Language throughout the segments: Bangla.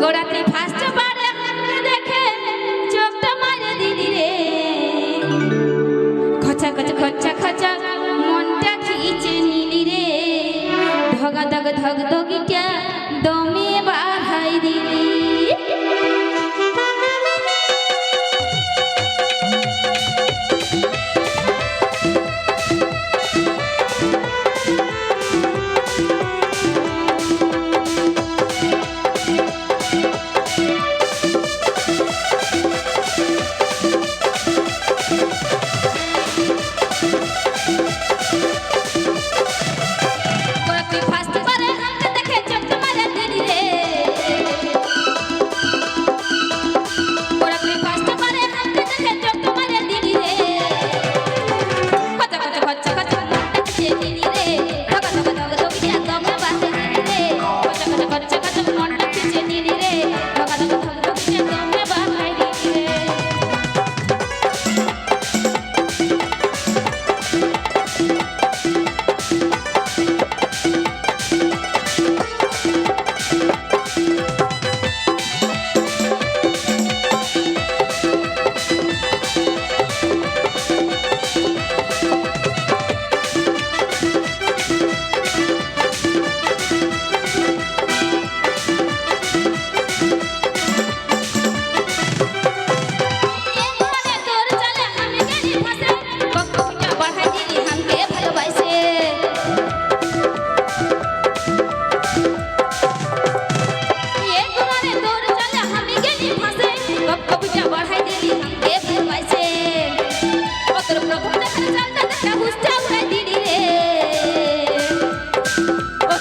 গোড়াতে ফার্স্ট বার আপনাকে দেখে চোখটা মারে দিদি রে। খচা খচা খচা খচা মনটা খিচে নিলি রে। ধগা ধগ ধগ ধগিটা দমে বাধাই দিলি।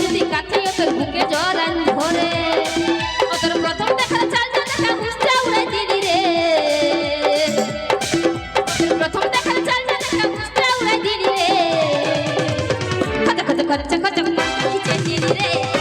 যদি কাছে তোর বুকে জরান ধরে তোর প্রথম দেখার চাল দেখা বুঝতে উড়ে দিলি রে প্রথম দেখার চাল দেখা বুঝতে উড়ে রে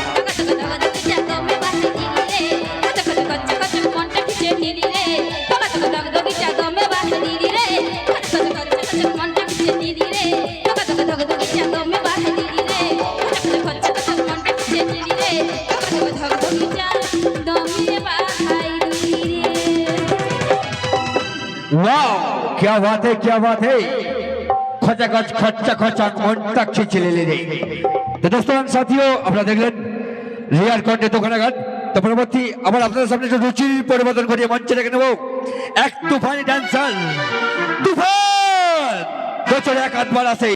वाह क्या बात है, क्या बात है? खचा खच, खचा खचा मन तक ले তো দোস্ত সাথীও আপনারা দেখলেন রিয়ার কণ্ঠে দোকানে গান তো পরবর্তী আবার আপনাদের সামনে একটু রুচির পরিবর্তন ঘটিয়ে মঞ্চে রেখে নেব এক তুফানি ড্যান্সার তুফান বছরে এক হাত আছে